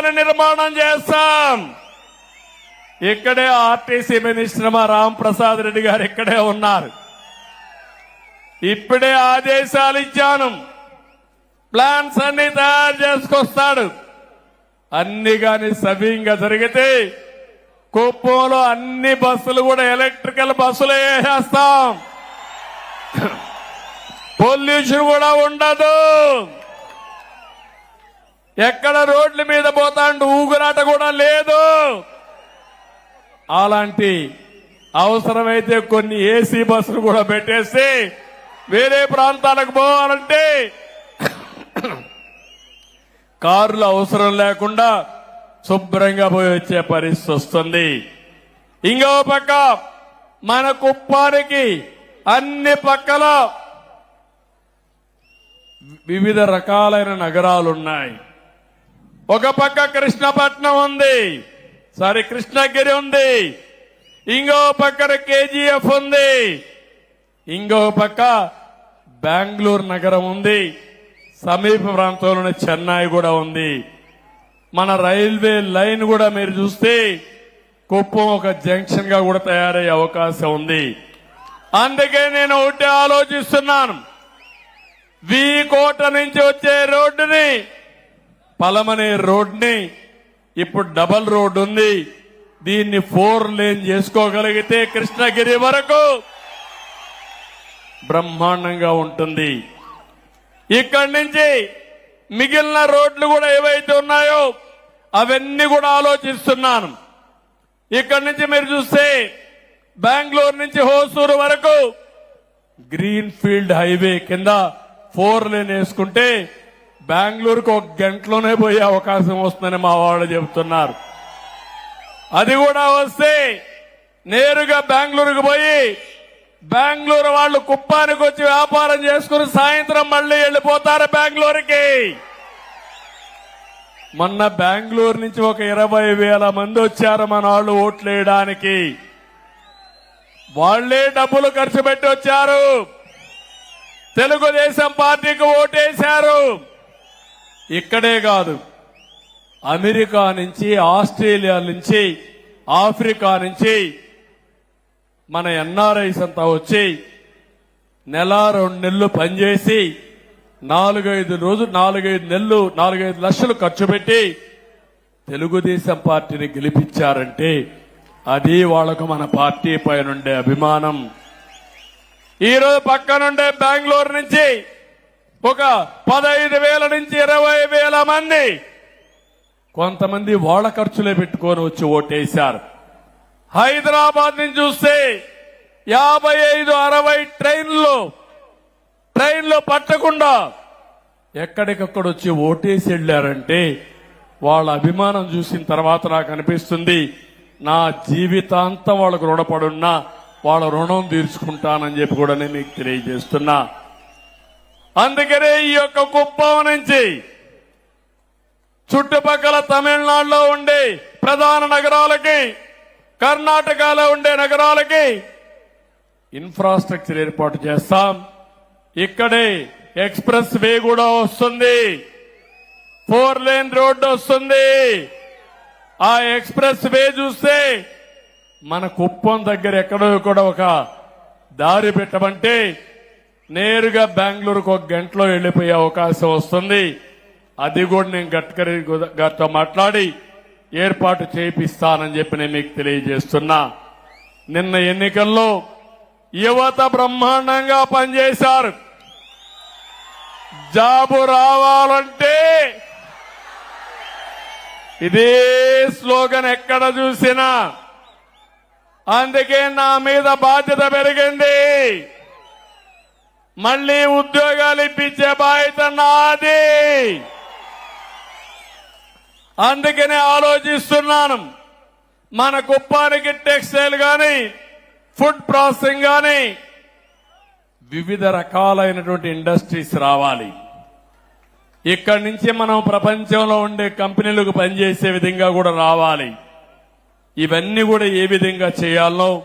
రాజధాని నిర్మాణం చేస్తాం. ఇక్కడే ఆర్టీసీ మినిస్టర్ మా రామ్ ప్రసాద్ రెడ్డి గారు ఇక్కడే ఉన్నారు. ఇప్పుడే ఆదేశాలు ఇచ్చాను. ప్లాన్స్ అన్ని తయారు చేసుకొస్తాడు. అన్ని గాని సవ్యంగా జరిగితే కుప్పంలో అన్ని బస్సులు కూడా ఎలక్ట్రికల్ బస్సులు వేసేస్తాం. పొల్యూషన్ కూడా ఉండదు. ఎక్కడ రోడ్ల మీద పోతాండు? ఊగురాట కూడా లేదు. అలాంటి అవసరమైతే కొన్ని ఏసీ బస్సులు కూడా పెట్టేసి వేరే ప్రాంతాలకు పోవాలంటే కార్లు అవసరం లేకుండా శుభ్రంగా పోయి వచ్చే పరిస్థితి వస్తుంది. ఇంకో పక్క మన కుప్పానికి అన్ని పక్కల వివిధ రకాలైన నగరాలున్నాయి ఒక పక్క కృష్ణపట్నం ఉంది. సారీ కృష్ణగిరి ఉంది. ఇంకో పక్కన కేజీఎఫ్ ఉంది. ఇంకో పక్క బెంగళూరు నగరం ఉంది. సమీప ప్రాంతంలోని చెన్నై కూడా ఉంది. మన రైల్వే లైన్ కూడా మీరు చూస్తే కుప్పం ఒక జంక్షన్గా కూడా తయారయ్యే అవకాశం ఉంది. అందుకే నేను ఒకటి ఆలోచిస్తున్నాను. వి కోట నుంచి వచ్చే రోడ్డుని పలమనే రోడ్ని ఇప్పుడు డబల్ రోడ్ ఉంది. దీన్ని ఫోర్ లేన్ చేసుకోగలిగితే కృష్ణగిరి వరకు బ్రహ్మాండంగా ఉంటుంది. ఇక్కడి నుంచి మిగిలిన రోడ్లు కూడా ఏవైతే ఉన్నాయో అవన్నీ కూడా ఆలోచిస్తున్నాను. ఇక్కడి నుంచి మీరు చూస్తే బెంగళూరు నుంచి హోసూరు వరకు గ్రీన్ ఫీల్డ్ హైవే కింద ఫోర్ లేన్ వేసుకుంటే బెంగళూరుకు ఒక గంటలోనే పోయే అవకాశం వస్తుందని మా వాళ్ళు చెబుతున్నారు. అది కూడా వస్తే నేరుగా బెంగళూరుకు పోయి బెంగళూరు వాళ్ళు కుప్పానికి వచ్చి వ్యాపారం చేసుకుని సాయంత్రం మళ్ళీ వెళ్ళిపోతారు బెంగళూరుకి. మొన్న బెంగళూరు నుంచి ఒక ఇరవై వేల మంది వచ్చారు మన వాళ్ళు ఓట్లేయడానికి వాళ్ళే డబ్బులు ఖర్చు పెట్టి వచ్చారు. తెలుగుదేశం పార్టీకి ఓటేశారు. ఇక్కడే కాదు అమెరికా నుంచి ఆస్ట్రేలియా నుంచి ఆఫ్రికా నుంచి మన ఎన్ఆర్ఐస్ అంతా వచ్చి నెల రెండు నెలలు పనిచేసి నాలుగైదు రోజు నాలుగైదు నెలలు నాలుగైదు లక్షలు ఖర్చు పెట్టి తెలుగుదేశం పార్టీని గెలిపించారంటే అది వాళ్ళకు మన పార్టీ పైనుండే అభిమానం. ఈరోజు పక్కనుండే బెంగళూరు నుంచి ఒక పదహైదు వేల నుంచి ఇరవై వేల మంది కొంతమంది వాళ్ళ ఖర్చులే పెట్టుకొని వచ్చి ఓటేశారు. హైదరాబాద్ నుంచి చూస్తే యాభై ఐదు అరవై ట్రైన్లు ట్రైన్లు పట్టకుండా ఎక్కడికక్కడ వచ్చి ఓటేసి వెళ్ళారంటే వాళ్ళ అభిమానం చూసిన తర్వాత నాకు అనిపిస్తుంది నా జీవితాంతం వాళ్ళకు రుణపడున్నా వాళ్ళ రుణం తీర్చుకుంటానని చెప్పి కూడా నేను మీకు తెలియజేస్తున్నా. అందుకనే ఈ యొక్క కుప్పం నుంచి చుట్టుపక్కల తమిళనాడులో ఉండే ప్రధాన నగరాలకి కర్ణాటకలో ఉండే నగరాలకి ఇన్ఫ్రాస్ట్రక్చర్ ఏర్పాటు చేస్తాం. ఇక్కడే ఎక్స్ప్రెస్ వే కూడా వస్తుంది. ఫోర్ లేన్ రోడ్డు వస్తుంది. ఆ ఎక్స్ప్రెస్ వే చూస్తే మన కుప్పం దగ్గర ఎక్కడో కూడా ఒక దారి పెట్టమంటే నేరుగా బెంగళూరుకు ఒక గంటలో వెళ్ళిపోయే అవకాశం వస్తుంది. అది కూడా నేను గడ్కరీ గారితో మాట్లాడి ఏర్పాటు చేపిస్తానని చెప్పి నేను మీకు తెలియజేస్తున్నా. నిన్న ఎన్నికల్లో యువత బ్రహ్మాండంగా పనిచేశారు. జాబు రావాలంటే ఇదే స్లోగన్ ఎక్కడ చూసినా. అందుకే నా మీద బాధ్యత పెరిగింది. మళ్ళీ ఉద్యోగాలు ఇప్పించే బాధ్యత నాది. అందుకనే ఆలోచిస్తున్నాను. మన కుప్పానికి టెక్స్టైల్ కానీ ఫుడ్ ప్రాసెసింగ్ కానీ వివిధ రకాలైనటువంటి ఇండస్ట్రీస్ రావాలి. ఇక్కడి నుంచి మనం ప్రపంచంలో ఉండే కంపెనీలకు పనిచేసే విధంగా కూడా రావాలి. ఇవన్నీ కూడా ఏ విధంగా చేయాలో